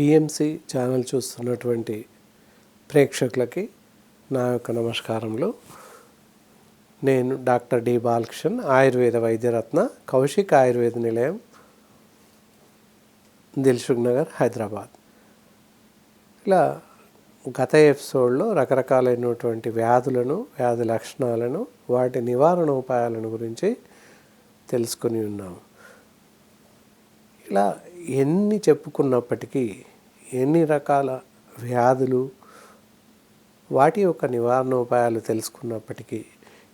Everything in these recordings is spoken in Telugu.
పిఎంసి ఛానల్ చూస్తున్నటువంటి ప్రేక్షకులకి నా యొక్క నమస్కారములు. నేను డాక్టర్ డి బాలకృష్ణన్ ఆయుర్వేద వైద్యరత్న కౌశిక్ ఆయుర్వేద నిలయం దిల్సుఖ్ నగర్ హైదరాబాద్. ఇలా గత ఎపిసోడ్లో రకరకాలైనటువంటి వ్యాధులను వ్యాధి లక్షణాలను వాటి నివారణ ఉపాయాలను గురించి తెలుసుకుని ఉన్నాము. ఇలా ఎన్ని చెప్పుకున్నప్పటికీ ఎన్ని రకాల వ్యాధులు వాటి యొక్క నివారణ ఉపాయాలు తెలుసుకున్నప్పటికీ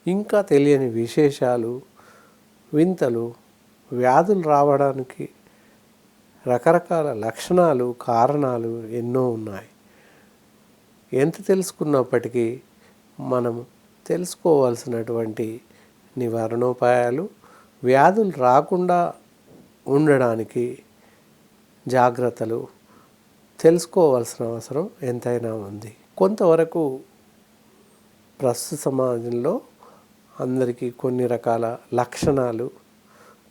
ఇంకా తెలియని విశేషాలు వింతలు వ్యాధులు రావడానికి రకరకాల లక్షణాలు కారణాలు ఎన్నో ఉన్నాయి. ఎంత తెలుసుకున్నప్పటికీ మనం తెలుసుకోవాల్సినటువంటి నివారణోపాయాలు వ్యాధులు రాకుండా ఉండడానికి జాగ్రత్తలు తెలుసుకోవాల్సిన అవసరం ఎంతైనా ఉంది. కొంతవరకు ప్రస్తుత సమాజంలో అందరికీ కొన్ని రకాల లక్షణాలు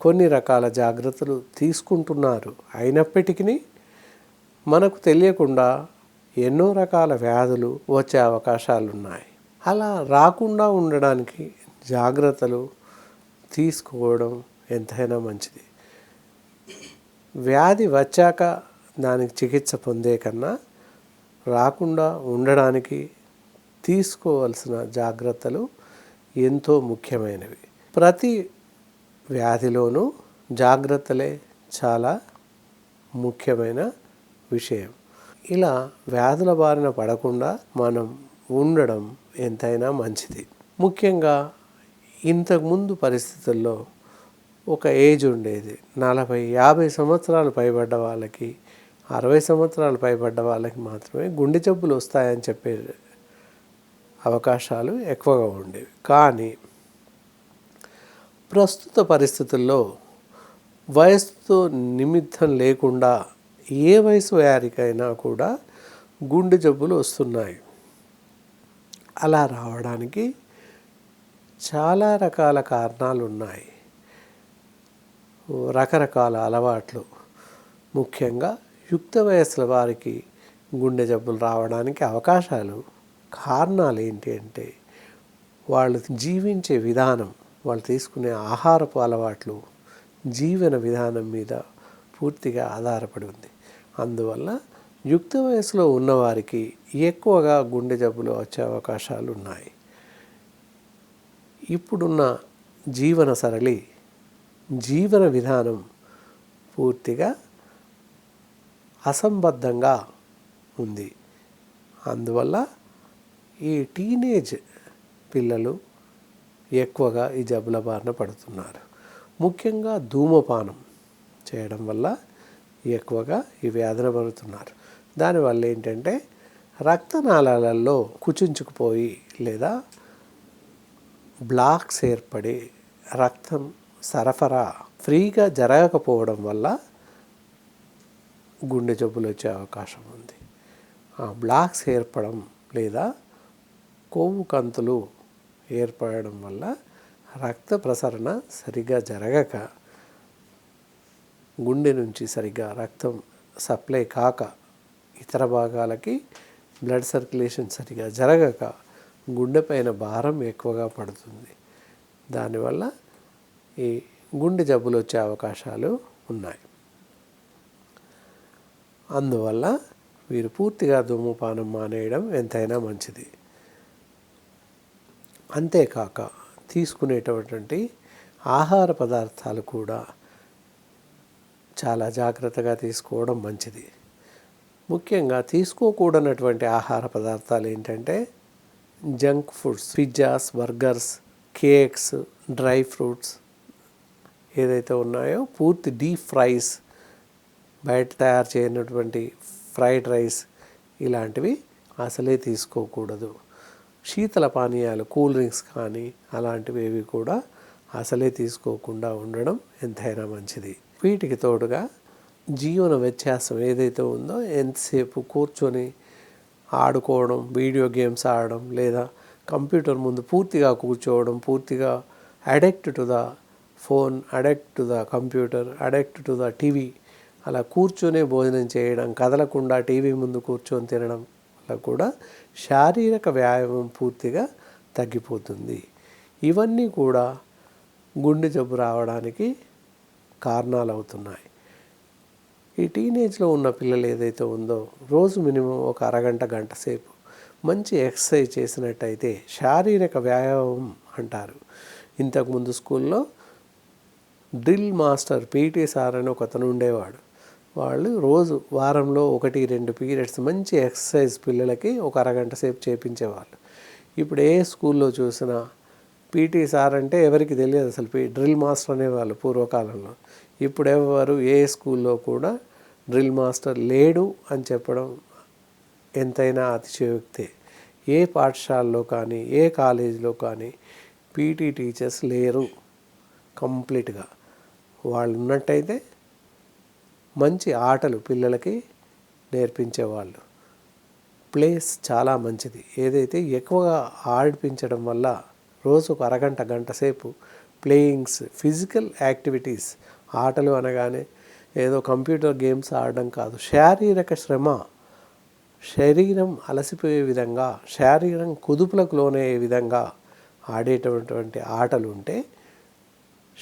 కొన్ని రకాల జాగ్రత్తలు తీసుకుంటున్నారు. అయినప్పటికీ మనకు తెలియకుండా ఎన్నో రకాల వ్యాధులు వచ్చే అవకాశాలు ఉన్నాయి అలా రాకుండా ఉండడానికి జాగ్రత్తలు తీసుకోవడం ఎంతైనా మంచిది. వ్యాధి వచ్చాక దానికి చికిత్స పొందే కన్నా రాకుండా ఉండడానికి తీసుకోవాల్సిన జాగ్రత్తలు ఎంతో ముఖ్యమైనవి. ప్రతి వ్యాధిలోనూ జాగ్రత్తలే చాలా ముఖ్యమైన విషయం. ఇలా వ్యాధుల బారిన పడకుండా మనం ఉండడం ఎంతైనా మంచిది. ముఖ్యంగా ఇంతకుముందు పరిస్థితుల్లో ఒక ఏజ్ ఉండేది. నలభై యాభై సంవత్సరాలు పైబడ్డ వాళ్ళకి అరవై సంవత్సరాలు పైబడ్డ వాళ్ళకి మాత్రమే గుండె జబ్బులు వస్తాయని చెప్పే అవకాశాలు ఎక్కువగా ఉండేవి. కానీ ప్రస్తుత పరిస్థితుల్లో వయస్సుతో నిమిత్తం లేకుండా ఏ వయసు వారికైనా కూడా గుండె జబ్బులు వస్తున్నాయి. అలా రావడానికి చాలా రకాల కారణాలు ఉన్నాయి. రకరకాల అలవాట్లు. ముఖ్యంగా యుక్త వయస్సుల వారికి గుండె జబ్బులు రావడానికి అవకాశాలు కారణాలు ఏంటి అంటే వాళ్ళు జీవించే విధానం వాళ్ళు తీసుకునే ఆహారపు అలవాట్లు జీవన విధానం మీద పూర్తిగా ఆధారపడి ఉంది. అందువల్ల యుక్త వయసులో ఉన్నవారికి ఎక్కువగా గుండె జబ్బులు వచ్చే అవకాశాలు ఉన్నాయి. ఇప్పుడున్న జీవన సరళి జీవన విధానం పూర్తిగా అసంబద్ధంగా ఉంది. అందువల్ల ఈ టీనేజ్ పిల్లలు ఎక్కువగా ఈ జబ్బుల బారిన పడుతున్నారు. ముఖ్యంగా ధూమపానం చేయడం వల్ల ఎక్కువగా ఈ వ్యాధులు పడుతున్నారు. దానివల్ల ఏంటంటే రక్తనాళాలలో కుచించుకుపోయి లేదా బ్లాక్స్ ఏర్పడి రక్తం సరఫరా ఫ్రీగా జరగకపోవడం వల్ల గుండె జబ్బులు వచ్చే అవకాశం ఉంది. ఆ బ్లాక్స్ ఏర్పడడం లేదా కొవ్వు కంతులు ఏర్పడడం వల్ల రక్త ప్రసరణ సరిగా జరగక గుండె నుంచి సరిగా రక్తం సప్లై కాక ఇతర భాగాలకి బ్లడ్ సర్క్యులేషన్ సరిగా జరగక గుండె పైన భారం ఎక్కువగా పడుతుంది. దానివల్ల ఈ గుండె జబ్బులు వచ్చే అవకాశాలు ఉన్నాయి. అందువల్ల వీరు పూర్తిగా ధూమపానం మానేయడం ఎంతైనా మంచిది. అంతేకాక తీసుకునేటటువంటి ఆహార పదార్థాలు కూడా చాలా జాగ్రత్తగా తీసుకోవడం మంచిది. ముఖ్యంగా తీసుకోకూడనటువంటి ఆహార పదార్థాలు ఏంటంటే junk foods pizzas burgers cakes dry fruits ఏదైతే ఉన్నాయో పూర్తి డీప్ ఫ్రైస్ బయట తయారు చేయనటువంటి ఫ్రైడ్ రైస్ ఇలాంటివి అసలే తీసుకోకూడదు. శీతల పానీయాలు కూల్ డ్రింక్స్ కానీ అలాంటివి ఏవి కూడా అసలే తీసుకోకుండా ఉండడం ఎంతైనా మంచిది. వీటికి తోడుగా జీవన వ్యత్యాసం ఏదైతే ఉందో ఎంతసేపు కూర్చొని ఆడుకోవడం వీడియో గేమ్స్ ఆడడం లేదా కంప్యూటర్ ముందు పూర్తిగా కూర్చోవడం పూర్తిగా addict to the phone addict to the computer addict to the TV అలా కూర్చునే భోజనం చేయడం కదలకుండా టీవీ ముందు కూర్చొని తినడం వల్ల కూడా శారీరక వ్యాయామం పూర్తిగా తగ్గిపోతుంది. ఇవన్నీ కూడా గుండె జబ్బు రావడానికి కారణాలు అవుతున్నాయి ఈ టీనేజ్లో ఉన్న పిల్లలు ఏదైతే ఉందో రోజు మినిమం ఒక అరగంట గంట సేపు మంచి ఎక్సర్సైజ్ చేసినట్టయితే శారీరక వ్యాయామం అంటారు. ఇంతకుముందు స్కూల్లో డ్రిల్ మాస్టర్ పీటీ సార్ అని ఒకతను ఉండేవాడు. వాళ్ళు రోజు వారంలో ఒకటి రెండు పీరియడ్స్ మంచి ఎక్సర్సైజ్ పిల్లలకి ఒక అరగంట సేపు చేపించేవాళ్ళు. ఇప్పుడు ఏ స్కూల్లో చూసినా పీటీ సార్ అంటే ఎవరికి తెలియదు అసలు. పీ డ్రిల్ మాస్టర్ అనేవాళ్ళు పూర్వకాలంలో. ఇప్పుడు ఎవరు ఏ స్కూల్లో కూడా డ్రిల్ మాస్టర్ లేడు అని చెప్పడం ఎంతైనా అతిశయోక్తే. ఏ పాఠశాలలో కానీ ఏ కాలేజీలో కానీ పీటీ టీచర్స్ లేరు కంప్లీట్గా. వాళ్ళు ఉన్నట్టయితే మంచి ఆటలు పిల్లలకి నేర్పించేవాళ్ళు. ప్లేస్ చాలా మంచిది. ఏదైతే ఎక్కువగా ఆడిపించడం వల్ల రోజు ఒక అరగంట గంట సేపు ప్లేయింగ్స్ ఫిజికల్ యాక్టివిటీస్ ఆటలు అనగానే ఏదో కంప్యూటర్ గేమ్స్ ఆడడం కాదు. శారీరక శ్రమ శరీరం అలసిపోయే విధంగా శారీరం కుదుపులకు లోనయ్యే విధంగా ఆడేటటువంటి ఆటలు ఉంటే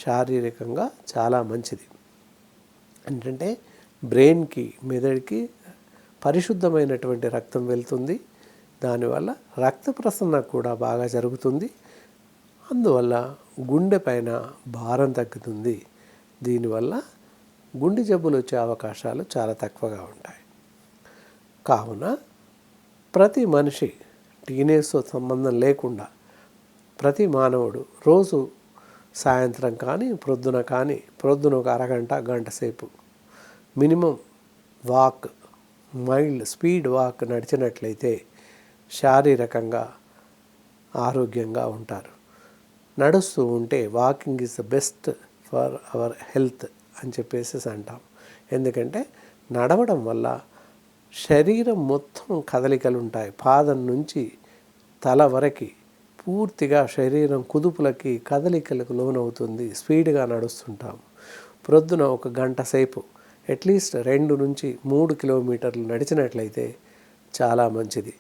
శారీరకంగా చాలా మంచిది. ఏంటంటే బ్రెయిన్కి మెదడుకి పరిశుద్ధమైనటువంటి రక్తం వెళ్తుంది. దానివల్ల రక్త ప్రసరణ కూడా బాగా జరుగుతుంది. అందువల్ల గుండె పైన భారం తగ్గుతుంది. దీనివల్ల గుండె జబ్బులు వచ్చే అవకాశాలు చాలా తక్కువగా ఉంటాయి. కావున ప్రతి మనిషి టీనేజ్తో సంబంధం లేకుండా ప్రతి మానవుడు రోజు సాయంత్రం కానీ ప్రొద్దున కానీ ప్రొద్దున ఒక అరగంట గంట సేపు. Minimum walk mild speed walk నడిచినట్లయితే శారీరకంగా ఆరోగ్యంగా ఉంటారు. నడుస్తూ ఉంటే walking is the best for our health అని చెప్పేసి అంటాం. ఎందుకంటే నడవడం వల్ల శరీరం మొత్తం కదలికలు ఉంటాయి. పాదం నుంచి తల వరకు పూర్తిగా శరీరం కుదుపులకి కదలికలకు లోనవుతుంది. స్పీడ్గా నడుస్తుంటాం. ప్రొద్దున ఒక గంట సేపు అట్లీస్ట్ రెండు నుంచి మూడు కిలోమీటర్లు నడిచినట్లయితే చాలా మంచిది.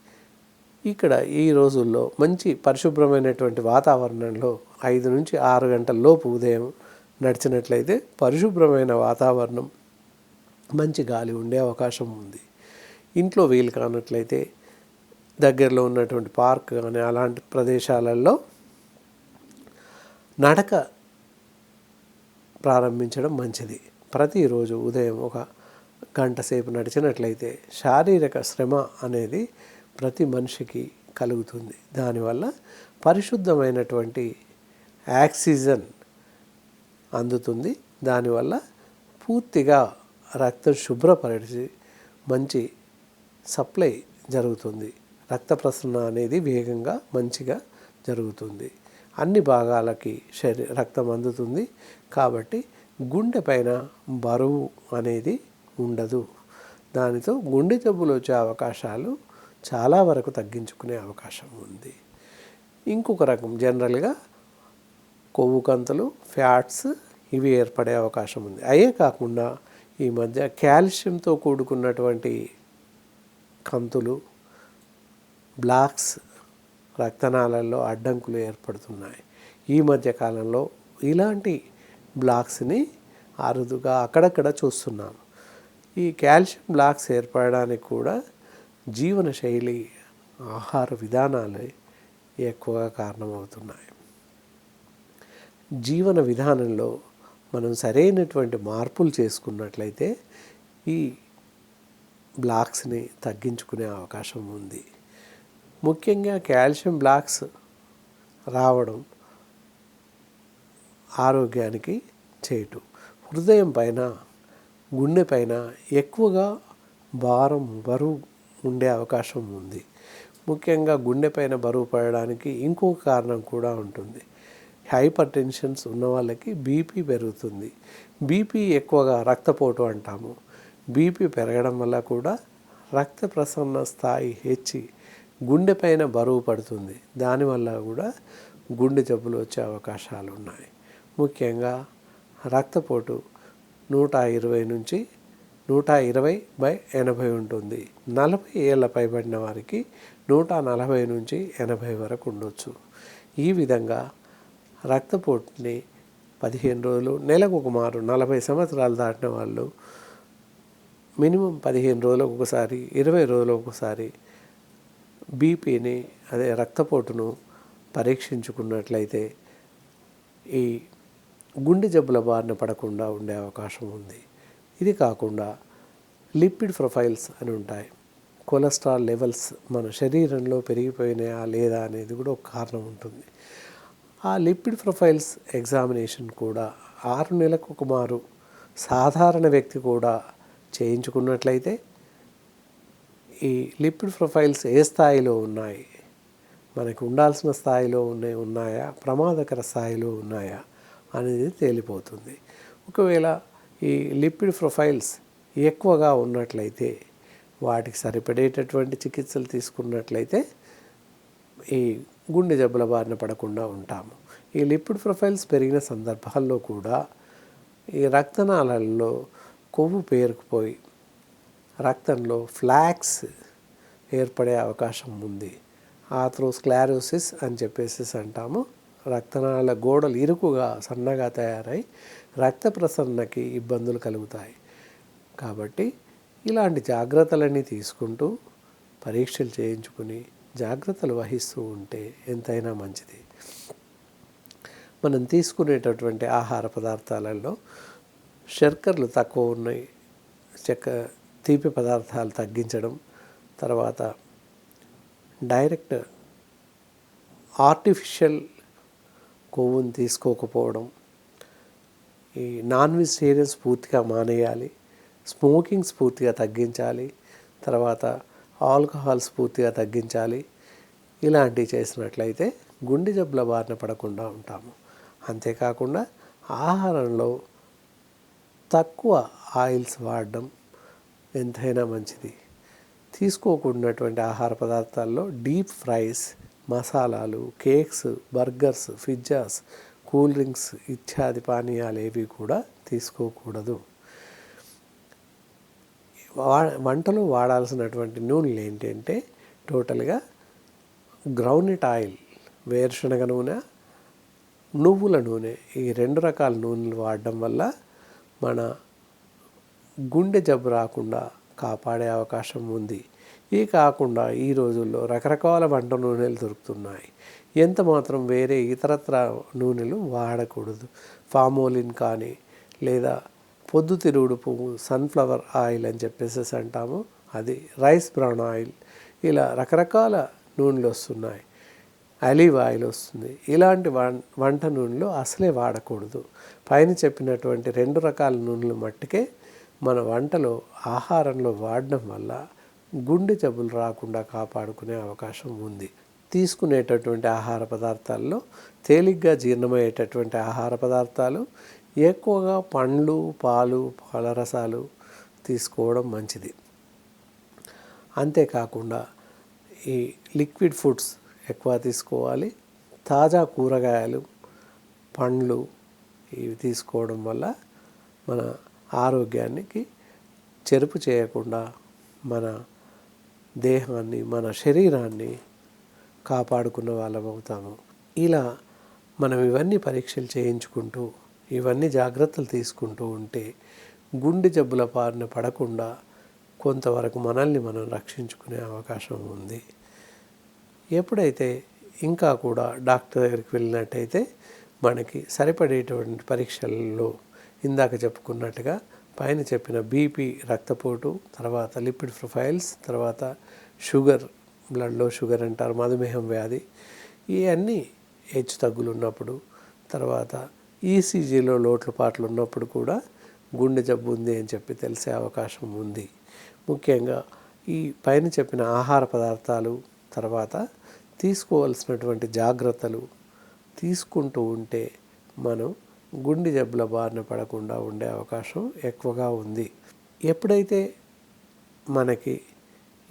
ఇక్కడ ఈ రోజుల్లో మంచి పరిశుభ్రమైనటువంటి వాతావరణంలో ఐదు నుంచి ఆరు గంటల లోపు ఉదయం నడిచినట్లయితే పరిశుభ్రమైన వాతావరణం మంచి గాలి ఉండే అవకాశం ఉంది. ఇంట్లో వీలు కానట్లయితే దగ్గరలో ఉన్నటువంటి పార్క్ కానీ అలాంటి ప్రదేశాలలో నడక ప్రారంభించడం మంచిది. ప్రతిరోజు ఉదయం ఒక గంట సేపు నడిచినట్లయితే శారీరక శ్రమ అనేది ప్రతి మనిషికి కలుగుతుంది. దానివల్ల పరిశుద్ధమైనటువంటి ఆక్సిజన్ అందుతుంది. దానివల్ల పూర్తిగా రక్తం శుభ్రపరిచి మంచి సప్లై జరుగుతుంది. రక్త ప్రసరణ అనేది వేగంగా మంచిగా జరుగుతుంది. అన్ని భాగాలకి శరీ రక్తం అందుతుంది. కాబట్టి గుండె పైన బరువు అనేది ఉండదు. దానితో గుండె జబ్బులు వచ్చే అవకాశాలు చాలా వరకు తగ్గించుకునే అవకాశం ఉంది. ఇంకొక రకం జనరల్గా కొవ్వు కంతులు ఫ్యాట్స్ ఇవి ఏర్పడే అవకాశం ఉంది. అయ్యే కాకుండా ఈ మధ్య కాల్షియంతో కూడుకున్నటువంటి కంతులు బ్లాక్స్ రక్తనాళాల్లో అడ్డంకులు ఏర్పడుతున్నాయి. ఈ మధ్య కాలంలో ఇలాంటి బ్లాక్స్ని అరుదుగా అక్కడక్కడ చూస్తున్నాం. ఈ కాల్షియం బ్లాక్స్ ఏర్పడడానికి కూడా జీవన శైలి ఆహార విధానాలు ఎక్కువగా కారణమవుతున్నాయి. జీవన విధానంలో మనం సరైనటువంటి మార్పులు చేసుకున్నట్లయితే ఈ బ్లాక్స్ని తగ్గించుకునే అవకాశం ఉంది. ముఖ్యంగా కాల్షియం బ్లాక్స్ రావడం ఆరోగ్యానికి చేయటం హృదయం పైన గుండె పైన ఎక్కువగా భారం బరువు ఉండే అవకాశం ఉంది. ముఖ్యంగా గుండె పైన బరువు పడడానికి ఇంకొక కారణం కూడా ఉంటుంది. హైపర్ టెన్షన్స్ ఉన్న వాళ్ళకి బీపీ పెరుగుతుంది. బీపీ ఎక్కువగా రక్తపోటు అంటాము. బీపీ పెరగడం వల్ల కూడా రక్త ప్రసరణ స్థాయి హెచ్చి గుండె పైన బరువు పడుతుంది. దానివల్ల కూడా గుండె జబ్బులు వచ్చే అవకాశాలు ఉన్నాయి. ముఖ్యంగా రక్తపోటు నూట ఇరవై నుంచి నూట ఇరవై బై ఎనభై ఉంటుంది. నలభై ఏళ్ళ పైబడిన వారికి నూట నలభై నుంచి ఎనభై వరకు ఉండొచ్చు. ఈ విధంగా రక్తపోటుని పదిహేను రోజులు నెలకు ఒక మారు నలభై సంవత్సరాలు దాటిన వాళ్ళు మినిమం పదిహేను రోజులకు ఒకసారి ఇరవై రోజులకు ఒకసారి బీపీని అదే రక్తపోటును పరీక్షించుకున్నట్లయితే ఈ గుండె జబ్బుల బారిన పడకుండా ఉండే అవకాశం ఉంది. ఇది కాకుండా లిపిడ్ ప్రొఫైల్స్ అని ఉంటాయి. కొలెస్ట్రాల్ లెవెల్స్ మన శరీరంలో పెరిగిపోయినాయా లేదా అనేది కూడా ఒక కారణం ఉంటుంది. ఆ లిపిడ్ ప్రొఫైల్స్ ఎగ్జామినేషన్ కూడా ఆరు నెలలకు ఒక మారు సాధారణ వ్యక్తి కూడా చేయించుకున్నట్లయితే ఈ లిపిడ్ ప్రొఫైల్స్ ఏ స్థాయిలో ఉన్నాయి? మనకు ఉండాల్సిన స్థాయిలో ఉన్నాయి ఉన్నాయా? ప్రమాదకర స్థాయిలో ఉన్నాయా? అనేది తేలిపోతుంది. ఒకవేళ ఈ లిపిడ్ ప్రొఫైల్స్ ఎక్కువగా ఉన్నట్లయితే వాటికి సరిపడేటటువంటి చికిత్సలు తీసుకున్నట్లయితే ఈ గుండె జబ్బుల బారిన పడకుండా ఉంటాము. ఈ లిపిడ్ ప్రొఫైల్స్ పెరిగిన సందర్భాల్లో కూడా ఈ రక్తనాళాలలో కొవ్వు పేరుకుపోయి రక్తంలో ఫ్లాక్స్ ఏర్పడే అవకాశం ఉంది. ఆథ్రోస్క్లారోసిస్ అని చెప్పేసి అంటాము. రక్తనాళ గోడలు ఇరుకుగా సన్నగా తయారై రక్త ప్రసరణకి ఇబ్బందులు కలుగుతాయి. కాబట్టి ఇలాంటి జాగ్రత్తలన్నీ తీసుకుంటూ పరీక్షలు చేయించుకుని జాగ్రత్తలు వహిస్తూ ఉంటే ఎంతైనా మంచిది. మనం తీసుకునేటటువంటి ఆహార పదార్థాలలో శర్కరలు తక్కువ ఉన్నాయి. చెక్క తీపి పదార్థాలు తగ్గించడం తర్వాత డైరెక్ట్ ఆర్టిఫిషియల్ కొవ్వుని తీసుకోకపోవడం ఈ నాన్ వెజిటేరియన్స్ పూర్తిగా మానేయాలి స్మోకింగ్స్ పూర్తిగా తగ్గించాలి తర్వాత ఆల్కహాల్స్ పూర్తిగా తగ్గించాలి ఇలాంటివి చేసినట్లయితే గుండె జబ్బుల బారిన పడకుండా ఉంటాము. అంతేకాకుండా ఆహారంలో తక్కువ ఆయిల్స్ వాడడం ఎంతైనా మంచిది. తీసుకోకూడనటువంటి ఆహార పదార్థాల్లో డీప్ ఫ్రైస్ మసాలాలు cakes burgers pizzas cool drinks ఇత్యాది పానీయాలు ఏవి కూడా తీసుకోకూడదు. వా వంటలో వాడాల్సినటువంటి నూనెలు ఏంటంటే టోటల్గా గ్రౌండ్నట్ ఆయిల్ వేరుశనగ నూనె నువ్వుల నూనె ఈ రెండు రకాల నూనెలు వాడడం వల్ల మన గుండె జబ్బు రాకుండా కాపాడే అవకాశం ఉంది. ఈ కాకుండా ఈ రోజుల్లో రకరకాల వంట నూనెలు దొరుకుతున్నాయి. ఎంత మాత్రం వేరే ఇతరత్ర నూనెలు వాడకూడదు. ఫామోలిన్ కానీ లేదా పొద్దుతిరుగుడు పువ్వు సన్ఫ్లవర్ ఆయిల్ అని చెప్పేసి అంటాము. అది రైస్ బ్రౌన్ ఆయిల్. ఇలా రకరకాల నూనెలు వస్తున్నాయి. అలీవ్ ఆయిల్ వస్తుంది. ఇలాంటి వంట నూనెలు అసలే వాడకూడదు. పైన చెప్పినటువంటి రెండు రకాల నూనెలు మట్టుకే మన వంటలో ఆహారంలో వాడడం వల్ల గుండె జబ్బులు రాకుండా కాపాడుకునే అవకాశం ఉంది. తీసుకునేటటువంటి ఆహార పదార్థాల్లో తేలిగ్గా జీర్ణమయ్యేటటువంటి ఆహార పదార్థాలు ఎక్కువగా పండ్లు పాలు పాలరసాలు తీసుకోవడం మంచిది. అంతేకాకుండా ఈ లిక్విడ్ ఫుడ్స్ ఎక్కువ తీసుకోవాలి. తాజా కూరగాయలు పండ్లు ఇవి తీసుకోవడం వల్ల మన ఆరోగ్యానికి చెరుపు చేయకుండా మన దేహాన్ని మన శరీరాన్ని కాపాడుకున్న వాళ్ళం అవుతాము. ఇలా మనం ఇవన్నీ పరీక్షలు చేయించుకుంటూ ఇవన్నీ జాగ్రత్తలు తీసుకుంటూ ఉంటే గుండె జబ్బుల పారిన పడకుండా కొంతవరకు మనల్ని మనం రక్షించుకునే అవకాశం ఉంది. ఎప్పుడైతే ఇంకా కూడా డాక్టర్ దగ్గరికి వెళ్ళినట్టయితే మనకి సరిపడేటువంటి పరీక్షల్లో ఇందాక చెప్పుకున్నట్టుగా పైన చెప్పిన బీపీ రక్తపోటు తర్వాత లిపిడ్ ప్రొఫైల్స్ తర్వాత షుగర్ బ్లడ్లో షుగర్ అంటారు మధుమేహం వ్యాధి ఇవన్నీ హెచ్చు తగ్గులు ఉన్నప్పుడు తర్వాత ఈసీజీలో లోట్లపాట్లు ఉన్నప్పుడు కూడా గుండె జబ్బు ఉంది అని చెప్పి తెలిసే అవకాశం ఉంది. ముఖ్యంగా ఈ పైన చెప్పిన ఆహార పదార్థాలు తర్వాత తీసుకోవాల్సినటువంటి జాగ్రత్తలు తీసుకుంటూ ఉంటే మనం గుండె జబ్బుల బారిన పడకుండా ఉండే అవకాశం ఎక్కువగా ఉంది. ఎప్పుడైతే మనకి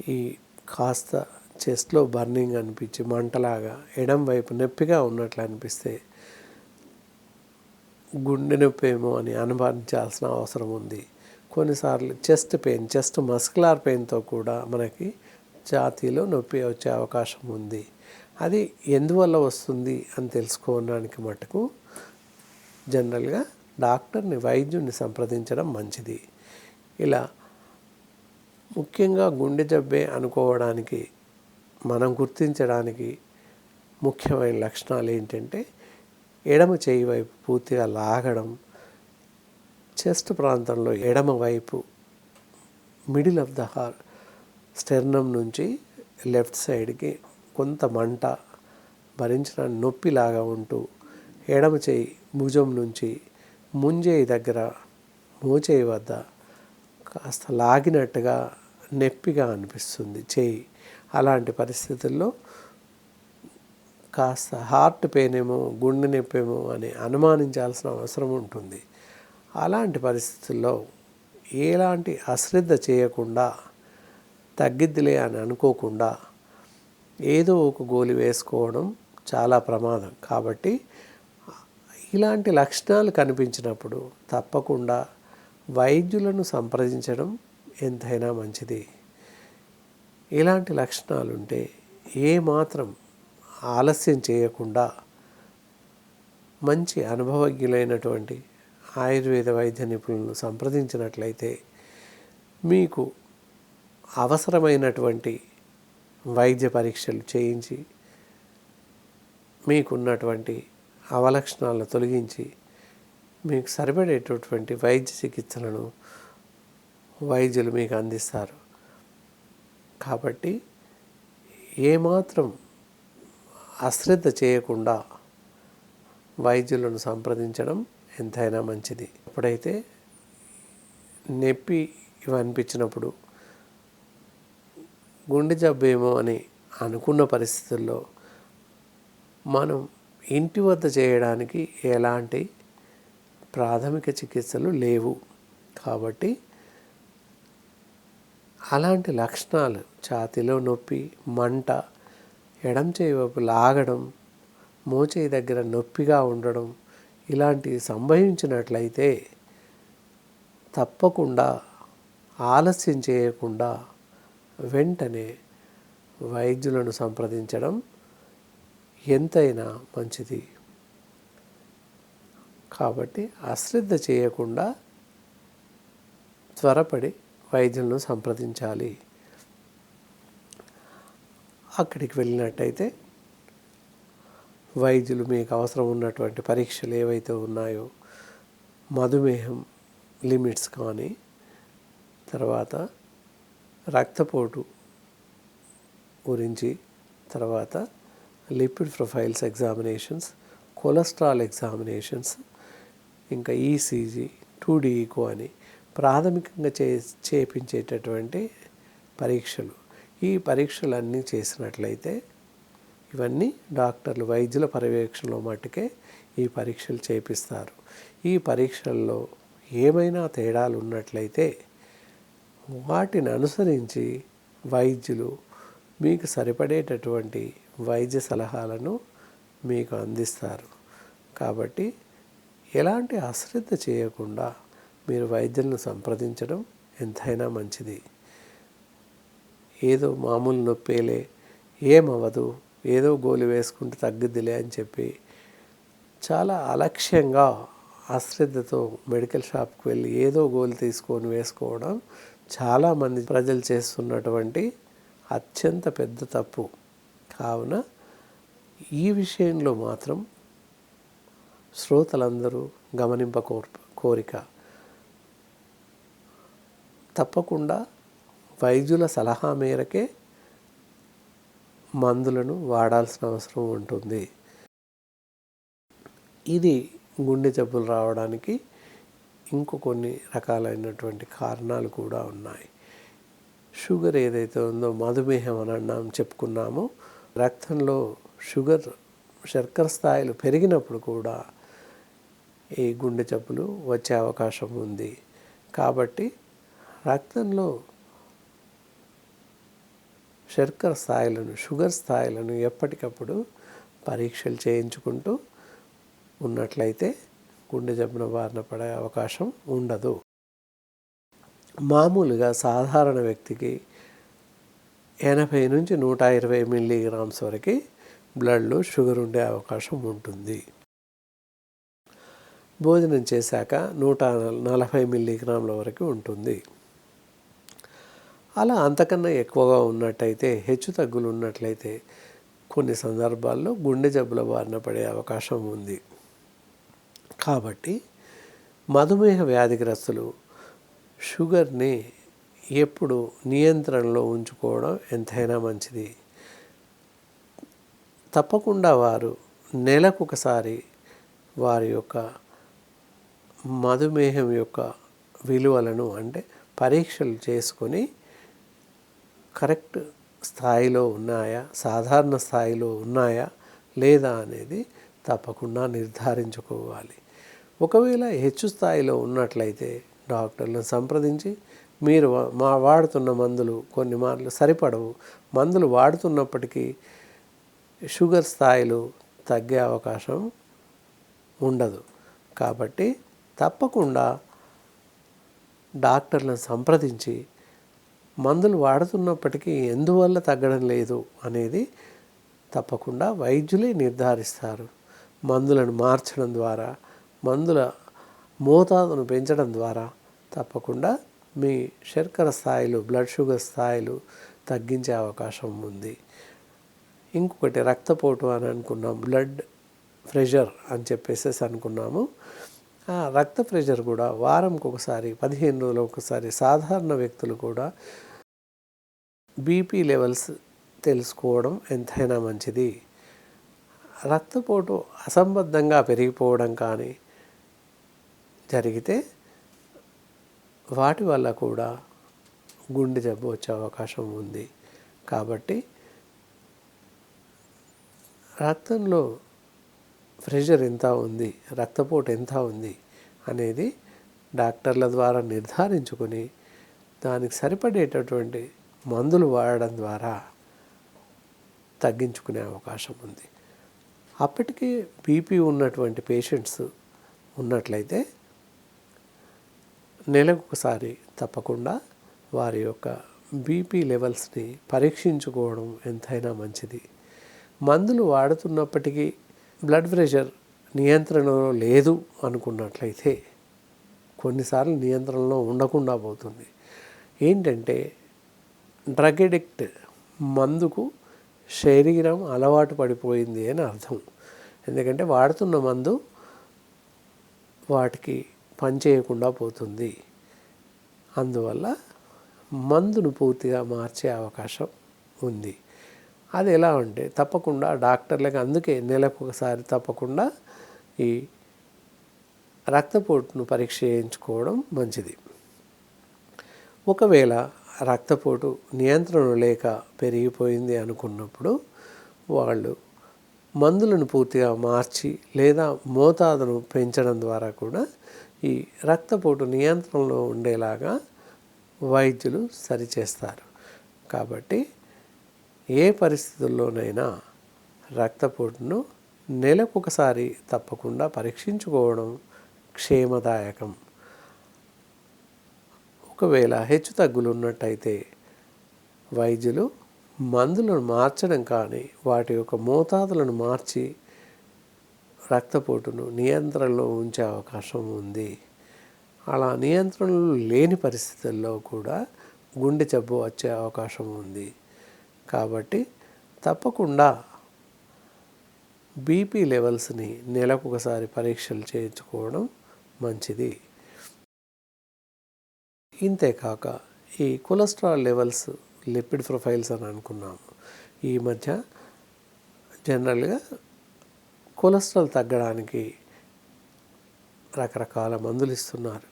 ఈ కాస్త చెస్ట్లో బర్నింగ్ అనిపించి మంటలాగా ఎడం వైపు నొప్పిగా ఉన్నట్లు అనిపిస్తే గుండె నొప్పి ఏమో అని అనుభవించాల్సిన అవసరం ఉంది. కొన్నిసార్లు చెస్ట్ పెయిన్ చెస్ట్ మస్కులార్ పెయిన్తో కూడా మనకి ఛాతీలో నొప్పి వచ్చే అవకాశం ఉంది. అది ఎందువల్ల వస్తుంది అని తెలుసుకోవడానికి మటుకు జనరల్గా డాక్టర్ని వైద్యుడిని సంప్రదించడం మంచిది. ఇలా ముఖ్యంగా గుండె జబ్బే అనుకోవడానికి మనం గుర్తించడానికి ముఖ్యమైన లక్షణాలు ఏంటంటే ఎడమ చేయి వైపు పూర్తిగా లాగడం చెస్ట్ ప్రాంతంలో ఎడమ వైపు మిడిల్ ఆఫ్ ద హార్ స్టెర్నం నుంచి లెఫ్ట్ సైడ్కి కొంత మంట భరించిన నొప్పిలాగా ఉంటూ ఎడమ చేయి భుజం నుంచి ముంజేయి దగ్గర మోచేయి వద్ద కాస్త లాగినట్టుగా నొప్పిగా అనిపిస్తుంది చేయి. అలాంటి పరిస్థితుల్లో కాస్త హార్ట్ పెయిన్ ఏమో గుండె నొప్పేమో అని అనుమానించాల్సిన అవసరం ఉంటుంది. అలాంటి పరిస్థితుల్లో ఎలాంటి అశ్రద్ధ చేయకుండా తగ్గిద్దిలే అని అనుకోకుండా ఏదో ఒక గోలి వేసుకోవడం చాలా ప్రమాదం. కాబట్టి ఇలాంటి లక్షణాలు కనిపించినప్పుడు తప్పకుండా వైద్యులను సంప్రదించడం ఎంతైనా మంచిది. ఇలాంటి లక్షణాలుంటే ఏమాత్రం ఆలస్యం చేయకుండా మంచి అనుభవజ్ఞులైనటువంటి ఆయుర్వేద వైద్య నిపుణులను సంప్రదించినట్లయితే మీకు అవసరమైనటువంటి వైద్య పరీక్షలు చేయించి మీకున్నటువంటి అవలక్షణాలను తొలగించి మీకు సరిపడేటటువంటి వైద్య చికిత్సలను వైద్యులు మీకు అందిస్తారు. కాబట్టి ఏమాత్రం అశ్రద్ధ చేయకుండా వైద్యులను సంప్రదించడం ఎంతైనా మంచిది. ఎప్పుడైతే నొప్పి ఇవి అనిపించినప్పుడు గుండె జబ్బేమో అని అనుకున్న పరిస్థితుల్లో మనం ఇంటి వద్ద చేయడానికి ఎలాంటి ప్రాథమిక చికిత్సలు లేవు. కాబట్టి అలాంటి లక్షణాలు ఛాతీలో నొప్పి మంట ఎడం చేయి వైపు లాగడం మోచేయి దగ్గర నొప్పిగా ఉండడం ఇలాంటివి సంభవించినట్లయితే తప్పకుండా ఆలస్యం చేయకుండా వెంటనే వైద్యులను సంప్రదించడం ఎంతైనా మంచిది. కాబట్టి అశ్రద్ధ చేయకుండా త్వరపడి వైద్యులను సంప్రదించాలి. అక్కడికి వెళ్ళినట్టయితే వైద్యులు మీకు అవసరం ఉన్నటువంటి పరీక్షలు ఏవైతే ఉన్నాయో మధుమేహం లిమిట్స్ కానీ తర్వాత రక్తపోటు గురించి తర్వాత lipid profiles examinations cholesterol examinations ఇంకా ఈసీజీ టూ ఈకో అని ప్రాథమికంగా చే చేపించేటటువంటి పరీక్షలు. ఈ పరీక్షలన్నీ చేసినట్లయితే ఇవన్నీ డాక్టర్లు వైద్యుల పర్యవేక్షణలో మట్టుకే ఈ పరీక్షలు చేపిస్తారు. ఈ పరీక్షల్లో ఏమైనా తేడాలు ఉన్నట్లయితే వాటిని అనుసరించి వైద్యులు మీకు సరిపడేటటువంటి వైద్య సలహాలను మీకు అందిస్తారు. కాబట్టి ఎలాంటి అశ్రద్ధ చేయకుండా మీరు వైద్యులను సంప్రదించడం ఎంతైనా మంచిది. ఏదో మామూలు నొప్పేలే ఏమవ్వదు ఏదో గోలి వేసుకుంటే తగ్గుద్దిలే అని చెప్పి చాలా అలక్ష్యంగా అశ్రద్ధతో మెడికల్ షాప్కి వెళ్ళి ఏదో గోలు తీసుకొని వేసుకోవడం చాలామంది ప్రజలు చేస్తున్నటువంటి అత్యంత పెద్ద తప్పు. కావున ఈ విషయంలో మాత్రం శ్రోతలందరూ గమనింప కోరిక. తప్పకుండా వైద్యుల సలహా మేరకే మందులను వాడాల్సిన అవసరం ఉంటుంది. ఇది గుండె జబ్బులు రావడానికి ఇంకో కొన్ని రకాలైనటువంటి కారణాలు కూడా ఉన్నాయి. షుగర్ ఏదైతే ఉందో మధుమేహం అని అన్నాం చెప్పుకున్నామో. రక్తంలో షుగర్ శర్కర స్థాయిలు పెరిగినప్పుడు కూడా ఈ గుండె జబ్బులు వచ్చే అవకాశం ఉంది. కాబట్టి రక్తంలో శర్కర స్థాయిలను షుగర్ స్థాయిలను ఎప్పటికప్పుడు పరీక్షలు చేయించుకుంటూ ఉన్నట్లయితే గుండె జబ్బున బారిన పడే అవకాశం ఉండదు. మామూలుగా సాధారణ వ్యక్తికి ఎనభై నుంచి నూట ఇరవై మిల్లీగ్రామ్స్ వరకు బ్లడ్లో షుగర్ ఉండే అవకాశం ఉంటుంది. భోజనం చేశాక నూట నలభై మిల్లీగ్రాముల వరకు ఉంటుంది. అలా అంతకన్నా ఎక్కువగా ఉన్నట్టయితే హెచ్చు తగ్గులు ఉన్నట్లయితే కొన్ని సందర్భాల్లో గుండె జబ్బుల బారిన పడే అవకాశం ఉంది. కాబట్టి మధుమేహ వ్యాధిగ్రస్తులు షుగర్ని ఎప్పుడు నియంత్రణలో ఉంచుకోవడం ఎంతైనా మంచిది. తప్పకుండా వారు నెలకొకసారి వారి యొక్క మధుమేహం యొక్క విలువలను అంటే పరీక్షలు చేసుకొని కరెక్ట్ స్థాయిలో ఉన్నాయా సాధారణ స్థాయిలో ఉన్నాయా లేదా అనేది తప్పకుండా నిర్ధారించుకోవాలి. ఒకవేళ హెచ్చు స్థాయిలో ఉన్నట్లయితే డాక్టర్లను సంప్రదించి మీరు మా వాడుతున్న మందులు కొన్ని మార్లు సరిపడవు. మందులు వాడుతున్నప్పటికీ షుగర్ స్థాయిలు తగ్గే అవకాశం ఉండదు. కాబట్టి తప్పకుండా డాక్టర్లను సంప్రదించి మందులు వాడుతున్నప్పటికీ ఎందువల్ల తగ్గడం లేదు అనేది తప్పకుండా వైద్యులే నిర్ధారిస్తారు. మందులను మార్చడం ద్వారా మందుల మోతాదును పెంచడం ద్వారా తప్పకుండా మీ శర్కర స్థాయిలు బ్లడ్ షుగర్ స్థాయిలు తగ్గించే అవకాశం ఉంది. ఇంకొకటి రక్తపోటు అని అనుకున్నాం బ్లడ్ ప్రెషర్ అని చెప్పేసి అనుకున్నాము. రక్త ప్రెషర్ కూడా వారంకి ఒకసారి పదిహేను రోజులు ఒకసారి సాధారణ వ్యక్తులు కూడా బీపీ లెవెల్స్ తెలుసుకోవడం ఎంతైనా మంచిది. రక్తపోటు అసంబద్ధంగా పెరిగిపోవడం కానీ జరిగితే వాటి వల్ల కూడా గుండె జబ్బు వచ్చే అవకాశం ఉంది. కాబట్టి రక్తంలో ప్రెషర్ ఎంత ఉంది రక్తపోటు ఎంత ఉంది అనేది డాక్టర్ల ద్వారా నిర్ధారించుకొని దానికి సరిపడేటటువంటి మందులు వాడడం ద్వారా తగ్గించుకునే అవకాశం ఉంది. అప్పటికే బీపీ ఉన్నటువంటి పేషెంట్స్ ఉన్నట్లయితే నెలకొకసారి తప్పకుండా వారి యొక్క బీపీ లెవెల్స్ని పరీక్షించుకోవడం ఎంతైనా మంచిది. మందులు వాడుతున్నప్పటికీ బ్లడ్ ప్రెషర్ నియంత్రణలో లేదు అనుకున్నట్లయితే కొన్నిసార్లు నియంత్రణలో ఉండకుండా పోతుంది. ఏంటంటే డ్రగ్ ఎడిక్ట్ మందుకు శరీరం అలవాటు పడిపోయింది అని అర్థం. ఎందుకంటే వాడుతున్న మందు వాటికి పనిచేయకుండా పోతుంది. అందువల్ల మందును పూర్తిగా మార్చే అవకాశం ఉంది. అది ఎలా అంటే తప్పకుండా డాక్టర్లకు అందుకే నెలకు ఒకసారి తప్పకుండా ఈ రక్తపోటును పరీక్ష చేయించుకోవడం మంచిది. ఒకవేళ రక్తపోటు నియంత్రణ లేక పెరిగిపోయింది అనుకున్నప్పుడు వాళ్ళు మందులను పూర్తిగా మార్చి లేదా మోతాదును పెంచడం ద్వారా కూడా ఈ రక్తపోటు నియంత్రణలో ఉండేలాగా వైద్యులు సరిచేస్తారు. కాబట్టి ఏ పరిస్థితుల్లోనైనా రక్తపోటును నెలకొకసారి తప్పకుండా పరీక్షించుకోవడం క్షేమదాయకం. ఒకవేళ హెచ్చు తగ్గులు ఉన్నట్టయితే వైద్యులు మందులను మార్చడం కానీ వాటి యొక్క మోతాదులను మార్చి రక్తపోటును నియంత్రణలో ఉంచే అవకాశం ఉంది. అలా నియంత్రణలో లేని పరిస్థితుల్లో కూడా గుండె జబ్బు వచ్చే అవకాశం ఉంది. కాబట్టి తప్పకుండా బీపీ లెవెల్స్ని నెలకు ఒకసారి పరీక్షలు చేయించుకోవడం మంచిది. ఇంతేకాక ఈ కొలెస్ట్రాల్ లెవెల్స్ లిపిడ్ ప్రొఫైల్స్ అని అనుకున్నాము. ఈ మధ్య జనరల్గా కొలెస్ట్రాల్ తగ్గడానికి రకరకాల మందులు ఇస్తున్నారు.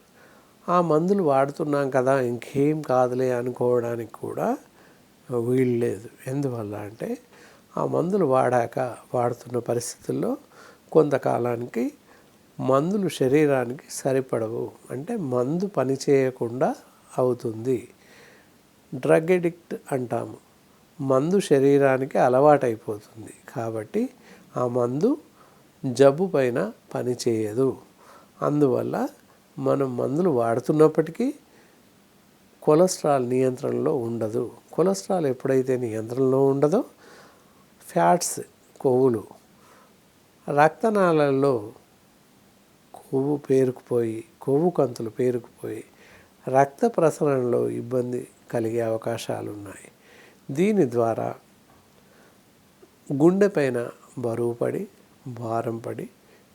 ఆ మందులు వాడుతున్నాం కదా ఇంకేం కాదులే అనుకోవడానికి కూడా వీలు లేదు. ఎందువల్ల అంటే ఆ మందులు వాడాక వాడుతున్న పరిస్థితుల్లో కొంతకాలానికి మందులు శరీరానికి సరిపడవు. అంటే మందు పనిచేయకుండా అవుతుంది. డ్రగ్ ఎడిక్ట్ అంటాము. మందు శరీరానికి అలవాటైపోతుంది. కాబట్టి ఆ మందు జబ్బు పైన పనిచేయదు అందువల్ల మనం మందులు వాడుతున్నప్పటికీ కొలెస్ట్రాల్ నియంత్రణలో ఉండదు. కొలెస్ట్రాల్ ఎప్పుడైతే నియంత్రణలో ఉండదో ఫ్యాట్స్ కొవ్వులు రక్తనాళాల్లో కొవ్వు పేరుకుపోయి కొవ్వు కంతులు పేరుకుపోయి రక్త ప్రసరణలో ఇబ్బంది కలిగే అవకాశాలు ఉన్నాయి దీని ద్వారా గుండెపైన బరువు పడి భారం పడి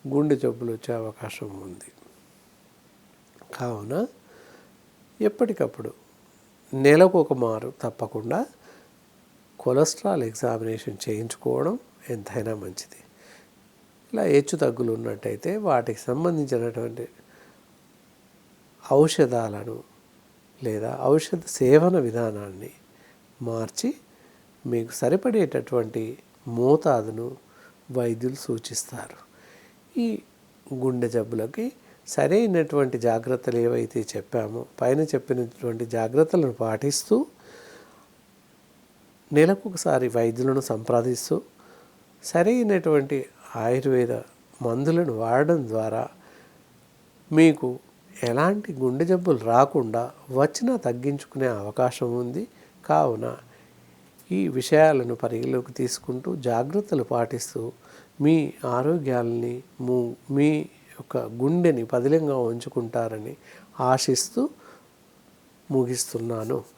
గుండె జబ్బులు వచ్చే అవకాశం ఉంది. కావున ఎప్పటికప్పుడు నెలకు ఒక మారు తప్పకుండా కొలెస్ట్రాల్ ఎగ్జామినేషన్ చేయించుకోవడం ఎంతైనా మంచిది. ఇలా హెచ్చు తగ్గులు ఉన్నట్టయితే వాటికి సంబంధించినటువంటి ఔషధాలను లేదా ఔషధ సేవన విధానాన్ని మార్చి మీకు సరిపడేటటువంటి మోతాదును వైద్యులు సూచిస్తారు. ఈ గుండె జబ్బులకి సరైనటువంటి జాగ్రత్తలు ఏవైతే చెప్పామో పైన చెప్పినటువంటి జాగ్రత్తలను పాటిస్తూ నెలకొకసారి వైద్యులను సంప్రదిస్తూ సరైనటువంటి ఆయుర్వేద మందులను వాడడం ద్వారా మీకు ఎలాంటి గుండె జబ్బులు రాకుండా వచ్చినా తగ్గించుకునే అవకాశం ఉంది. కావున ఈ విషయాలను పరిగణలోకి తీసుకుంటూ జాగ్రత్తలు పాటిస్తూ మీ ఆరోగ్యాలని మీ యొక్క గుండెని పదిలంగా ఉంచుకుంటారని ఆశిస్తూ ముగిస్తున్నాను.